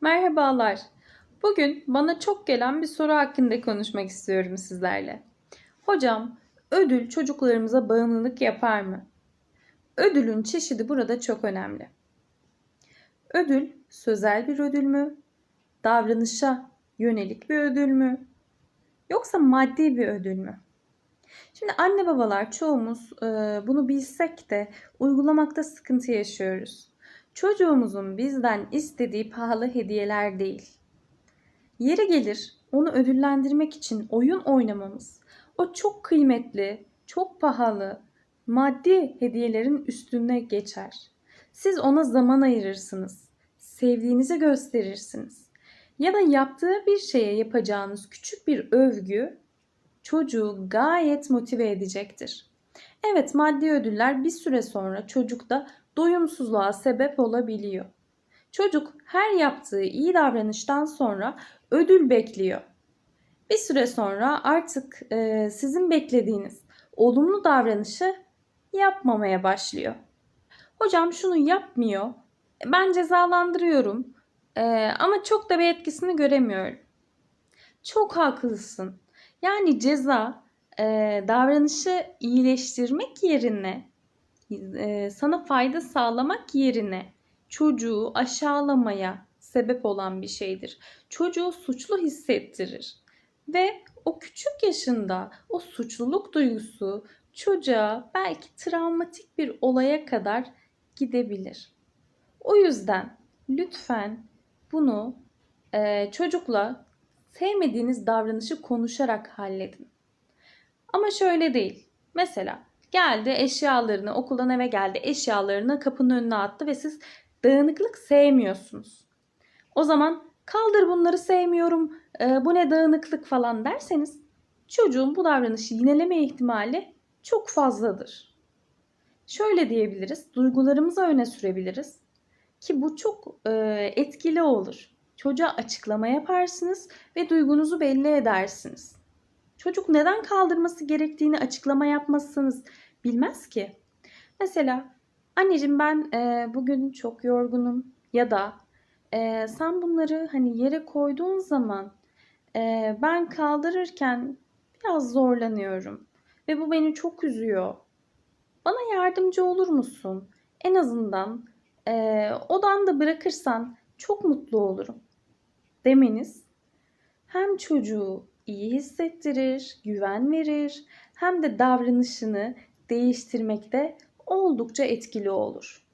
Merhabalar. Bugün bana çok gelen bir soru hakkında konuşmak istiyorum sizlerle. Hocam, ödül çocuklarımıza bağımlılık yapar mı? Ödülün çeşidi burada çok önemli. Ödül sözel bir ödül mü? Davranışa yönelik bir ödül mü? Yoksa maddi bir ödül mü? Şimdi anne babalar çoğumuz bunu bilsek de uygulamakta sıkıntı yaşıyoruz. Çocuğumuzun bizden istediği pahalı hediyeler değil. Yeri gelir onu ödüllendirmek için oyun oynamamız o çok kıymetli, çok pahalı, maddi hediyelerin üstüne geçer. Siz ona zaman ayırırsınız. Sevdiğinizi gösterirsiniz. Ya da yaptığı bir şeye yapacağınız küçük bir övgü çocuğu gayet motive edecektir. Evet maddi ödüller bir süre sonra çocukta doyumsuzluğa sebep olabiliyor. Çocuk her yaptığı iyi davranıştan sonra ödül bekliyor. Bir süre sonra artık e, sizin beklediğiniz olumlu davranışı yapmamaya başlıyor. Hocam şunu yapmıyor. Ben cezalandırıyorum. E, ama çok da bir etkisini göremiyorum. Çok haklısın. Yani ceza e, davranışı iyileştirmek yerine e, sana fayda sağlamak yerine çocuğu aşağılamaya sebep olan bir şeydir. Çocuğu suçlu hissettirir ve o küçük yaşında o suçluluk duygusu çocuğa belki travmatik bir olaya kadar gidebilir. O yüzden lütfen bunu e, çocukla sevmediğiniz davranışı konuşarak halledin. Ama şöyle değil. Mesela geldi eşyalarını okuldan eve geldi eşyalarını kapının önüne attı ve siz dağınıklık sevmiyorsunuz. O zaman kaldır bunları sevmiyorum e, bu ne dağınıklık falan derseniz çocuğun bu davranışı yineleme ihtimali çok fazladır. Şöyle diyebiliriz duygularımızı öne sürebiliriz ki bu çok e, etkili olur. Çocuğa açıklama yaparsınız ve duygunuzu belli edersiniz. Çocuk neden kaldırması gerektiğini açıklama yapmazsanız bilmez ki. Mesela anneciğim ben e, bugün çok yorgunum ya da e, sen bunları hani yere koyduğun zaman e, ben kaldırırken biraz zorlanıyorum ve bu beni çok üzüyor. Bana yardımcı olur musun? En azından e, odanda bırakırsan çok mutlu olurum demeniz hem çocuğu iyi hissettirir, güven verir hem de davranışını değiştirmekte oldukça etkili olur.